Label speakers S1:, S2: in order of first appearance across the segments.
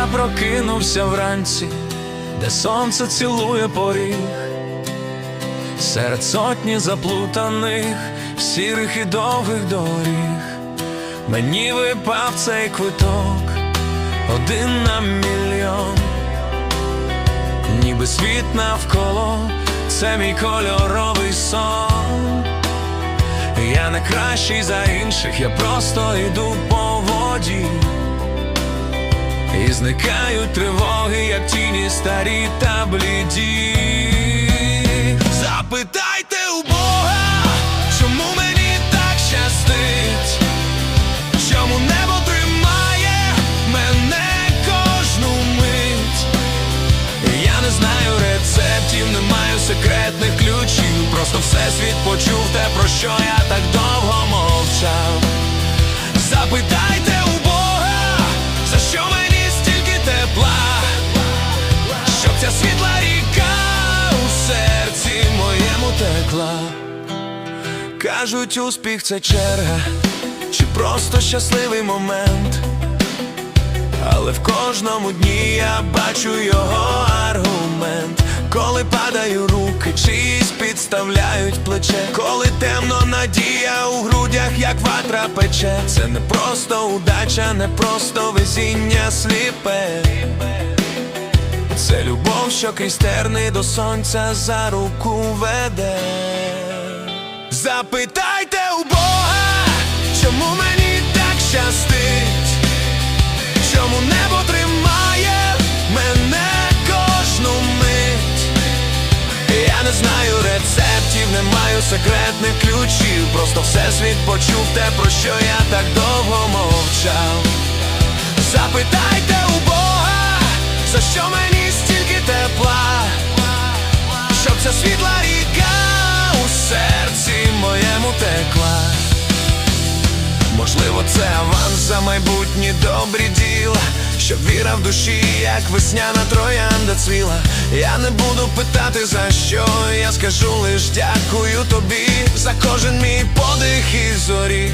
S1: Я прокинувся вранці, де сонце цілує поріг, серед сотні заплутаних, сірих і довгих доріг. Мені випав цей квиток, один на мільйон, ніби світ навколо, це мій кольоровий сон. Я не кращий за інших, я просто йду по воді. І зникають тривоги, як тіні старі та бліді. Запитайте у Бога, чому мені так щастить, чому небо тримає мене кожну мить. Я не знаю рецептів, не маю секретних ключів. Просто всесвіт почув те, про що я так довго моєму. Кажуть, успіх це черга, чи просто щасливий момент. Але в кожному дні я бачу його аргумент. Коли падаю руки, чиїсь підставляють плече. Коли темно надія у грудях, як ватра пече. Це не просто удача, не просто везіння сліпе. Це любов, що крізь до сонця за руку веде. Запитайте у Бога, чому мені так щастить. Чому небо тримає мене кожну мить? Я не знаю рецептів, не маю секретних ключів. Просто всесвіт почув те, про що я ця світла ріка у серці моєму текла. Можливо, це аванс за майбутні добрі діла, щоб віра в душі, як весняна троянда цвіла. Я не буду питати за що, я скажу лиш дякую тобі за кожен мій подих і зорі.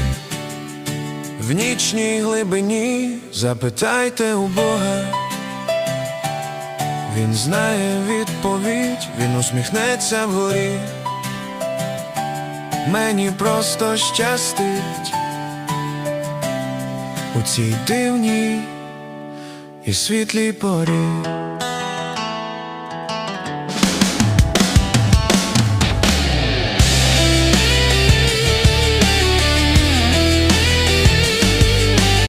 S1: В нічній глибині запитайте у Бога. Він знає відповідь, він усміхнеться вгорі. Мені просто щастить у цій дивній і світлій порі.